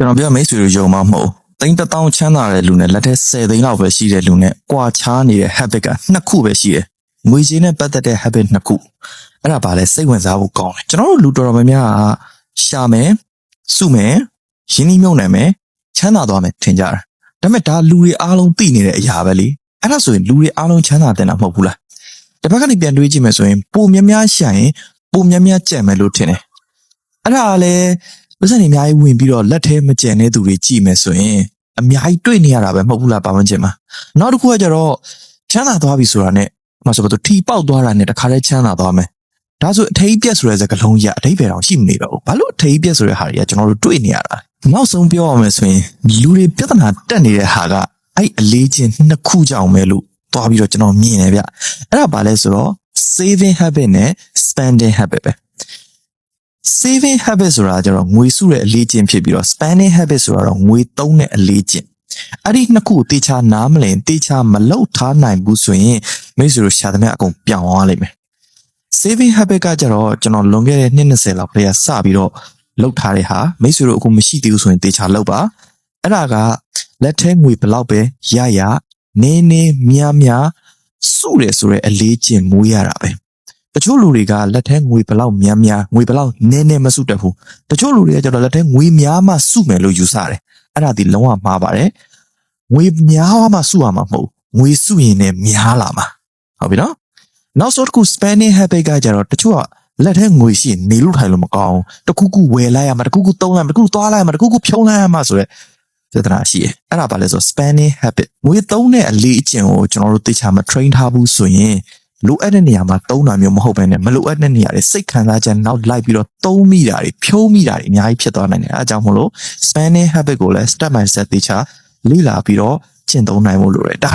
ကျွန်တော်ပြောမိတ်ဆွေတို့ယုံမှမဟုတ်သိန်းတစ်သောင်းချမ်းသာတဲ့လူနဲ့လက်ထက်10သိန်းလောက်ပဲရှိတဲ့လူနဲ့ကွာခြားနေတဲ့ habit ကနှစ်ခုပဲရှိတယ်ငွေကြေးနဲ့ပတ်သက်တဲ့ habit နှစ်ခုအဲ့ဒါပါလဲစိတ်ဝင်စားဖို့ကောင်းတယ်ကျွန်တော်တို့လူတော်တော်များများကရှာမယ်စုမယ်ရင်းနှီးမြှုပ်နှံမယ်ချမ်းသာသွားမယ်ထင်ကြတာဒါပေမဲ့ဒါလူတွေအားလုံးသိနေတဲ့အရာပဲလေအဲ့ဒါဆိုရင်လူတွေအားလုံးချမ်းသာတဲ့တာမဟုတ်ဘူးလားတစ်ဖက်ကနေပြန်တွေးကြည့်မယ်ဆိုရင်ပုံများများရှာရင်ပုံများများကြံ့မယ်လို့ထင်တယ်အဲ့ဒါကလည်း ပတ်စံတွေအများကြီးဝင်ပြီးတော့လက်ထဲမကျန်တဲ့သူတွေကြည်မယ်ဆိုရင်အများကြီးတွေ့နေရတာပဲမဟုတ်ဘူးလားပါဝင်ခြင်းမှာနောက်တစ်ခုကကျတော့ချမ်းသာသွားပြီဆိုတာနဲ့မဆိုတော့ထီပေါက်သွားတာနဲ့တခါတည်းချမ်းသာသွားမယ်ဒါဆိုအထေးပြက်ဆိုတဲ့စကားလုံးကြီးအတိတ်ပဲတောင်ရှိမနေတော့ဘူးဘာလို့အထေးပြက်ဆိုတဲ့ဟာတွေကကျွန်တော်တို့တွေ့နေရတာနောက်ဆုံးပြောရမယ်ဆိုရင်လူတွေပြဿနာတက်နေတဲ့ဟာကအဲ့အလေးချင်းနှစ်ခုကြောင့်ပဲလို့သွားပြီးတော့ကျွန်တော်မြင်တယ်ဗျအဲ့ဒါဘာလဲဆိုတော့ saving habit နဲ့ spending habit ပဲ saving habit ဆိုတာကျတော့ငွေစုတဲ့အလေးကျင့်ဖြစ်ပြီးတော့ spending habit ဆိုတာတော့ငွေသုံးတဲ့အလေးကျင့်အဲ့ဒီနှစ်ခုကိုတေချာနားမလည်တေချာမလောက်ထားနိုင်ဘူးဆိုရင်မိတ်ဆွေတို့ရှာသမျှအကုန်ပြောင်းသွားလိမ့်မယ် saving habit ကကျတော့ကျွန်တော်လွန်ခဲ့တဲ့နှစ်20လောက်တည်းကစပြီးတော့လောက်ထားတဲ့ဟာမိတ်ဆွေတို့အခုမရှိသေးဘူးဆိုရင်တေချာလောက်ပါအဲ့ဒါကလက်ထဲငွေဘလောက်ပဲရရနေနေများများစုတယ်ဆိုတဲ့အလေးကျင့်မွေးရတာပဲ တချို့လူတွေကလက်ထဲငွေဘလောက်များများငွေဘလောက်နည်းနည်းမစုတတ်ဘူးတချို့လူတွေကကျတော့လက်ထဲငွေများမှစုမယ်လို့ယူဆတယ်အဲ့ဒါဒီလုံးဝမှားပါတယ်ငွေများမှစုရမှာမဟုတ်ဘူးငွေစုရင်လည်းများလာမှာဟုတ်ပြီနော်နောက်ဆုံးတစ်ခု spending habit ကကျတော့တချို့ကလက်ထဲငွေရှိရင်နေလို့ထိုင်လို့မကောင်းဘူးတခုခုဝယ်လိုက်ရမှာတခုခုသုံးလိုက်မှာတခုခုသွားလိုက်မှာတခုခုဖြုံးလိုက်ရမှာဆိုတော့ပြဿနာရှိတယ်အဲ့ဒါပါလဲဆို spending habit ငွေသုံးတဲ့အလေးအကျင့်ကိုကျွန်တော်တို့သိချာမ train ထားဘူးဆိုရင် လိုအပ်တဲ့နေရာမှာသုံးတာမျိုးမဟုတ်ဘဲနဲ့မလိုအပ်တဲ့နေရာတွေစိတ်ခံစားချက်နောက်လိုက်ပြီးတော့သုံးမိတာတွေဖြုံးမိတာတွေအများကြီးဖြစ်သွားနိုင်တယ်အဲအကြောင်းမို့လို့ spending habit ကိုလည်း step by step သေချာလေ့လာပြီးတော့ကျင့်သုံးနိုင်ဖို့လိုတယ်ဒါ